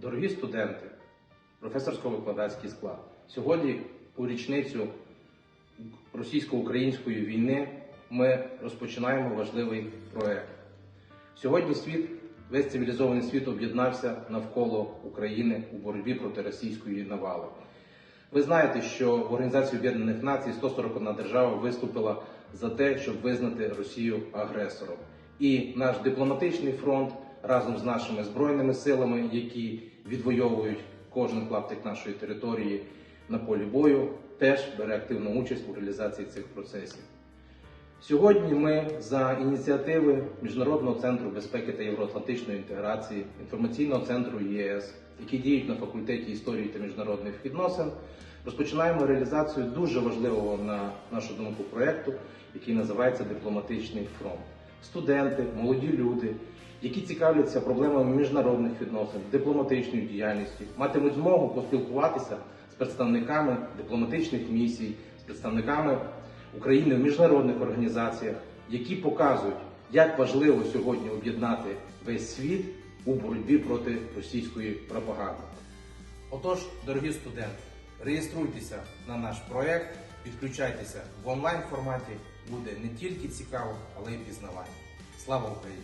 Дорогі студенти, професорсько-викладацький склад, сьогодні у річницю російсько-української війни ми розпочинаємо важливий проект. Сьогодні світ, весь цивілізований світ об'єднався навколо України у боротьбі проти російської навали. Ви знаєте, що в Організації Об'єднаних Націй 141 держава виступила за те, щоб визнати Росію агресором. І наш дипломатичний фронт разом з нашими збройними силами, які відвоюють кожен клаптик нашої території на полі бою, теж бере активну участь у реалізації цих процесів. Сьогодні ми за ініціативи Міжнародного центру безпеки та євроатлантичної інтеграції, інформаційного центру ЄС, які діють на факультеті історії та міжнародних відносин, розпочинаємо реалізацію дуже важливого на нашу думку проєкту, який називається Дипломатичний фронт. Студенти, молоді люди, які цікавляться проблемами міжнародних відносин, дипломатичною діяльністю, матимуть змогу поспілкуватися з представниками дипломатичних місій, з представниками України в міжнародних організаціях, які показують, як важливо сьогодні об'єднати весь світ у боротьбі проти російської пропаганди. Отож, дорогі студенти, реєструйтеся на наш проект, підключайтеся в онлайн форматі. Буде не тільки цікаво, але й пізнавання. Слава Україні!